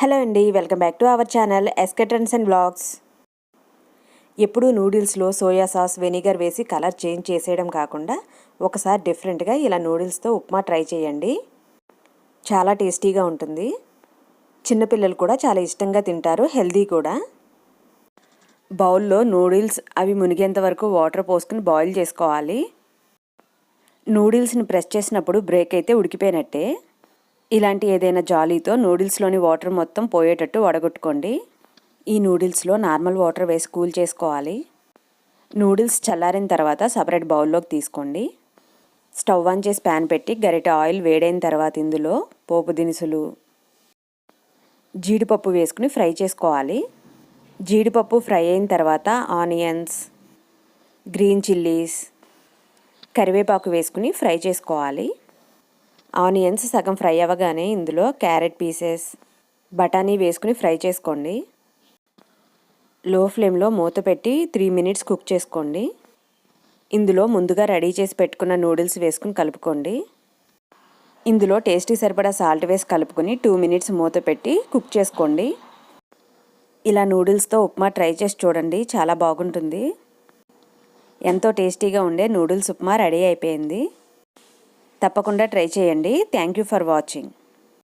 Hello అండి welcome back to our channel SK trends and blogs. ఎప్పుడూ నూడిల్స్లో soya sauce vinegar వేసి colour change చేసేయడం కాకుండా ఒకసారి డిఫరెంట్గా ఇలా నూడిల్స్తో ఉప్మా ట్రై చేయండి. చాలా టేస్టీగా ఉంటుంది. చిన్నపిల్లలు కూడా చాలా ఇష్టంగా తింటారు హెల్దీ కూడా. బౌల్లో నూడిల్స్ అవి మునిగేంత వరకు వాటర్ పోసుకుని బాయిల్ చేసుకోవాలి. నూడిల్స్ని ప్రెస్ చేసినప్పుడు బ్రేక్ అయితే ఉడికిపోయినట్టే. ఇలాంటి ఏదైనా జాలీతో నూడిల్స్లోని వాటర్ మొత్తం పోయేటట్టు వడగొట్టుకోండి. ఈ నూడిల్స్లో నార్మల్ వాటర్ వేసి కూల్ చేసుకోవాలి. నూడిల్స్ చల్లారిన తర్వాత సపరేట్ బౌల్లోకి తీసుకోండి. స్టవ్ ఆన్ చేసి ప్యాన్ పెట్టి గరిట ఆయిల్ వేడైన తర్వాత ఇందులో పోపు దినుసులు జీడిపప్పు వేసుకుని ఫ్రై చేసుకోవాలి. జీడిపప్పు ఫ్రై అయిన తర్వాత ఆనియన్స్ గ్రీన్ చిల్లీస్ కరివేపాకు వేసుకుని ఫ్రై చేసుకోవాలి. ఆనియన్స్ సగం ఫ్రై అవ్వగానే ఇందులో క్యారెట్ పీసెస్ బఠానీ వేసుకుని ఫ్రై చేసుకోండి. లో ఫ్లేమ్లో మూత పెట్టి త్రీ మినిట్స్ కుక్ చేసుకోండి. ఇందులో ముందుగా రెడీ చేసి పెట్టుకున్న నూడిల్స్ వేసుకుని కలుపుకోండి. ఇందులో టేస్టీ సరిపడా సాల్ట్ వేసి కలుపుకొని టూ మినిట్స్ మూత పెట్టి కుక్ చేసుకోండి. ఇలా నూడిల్స్తో ఉప్మా ట్రై చేసి చూడండి చాలా బాగుంటుంది. ఎంతో టేస్టీగా ఉండే నూడిల్స్ ఉప్మా రెడీ అయిపోయింది. తప్పకుండా ట్రై చేయండి. Thank you for watching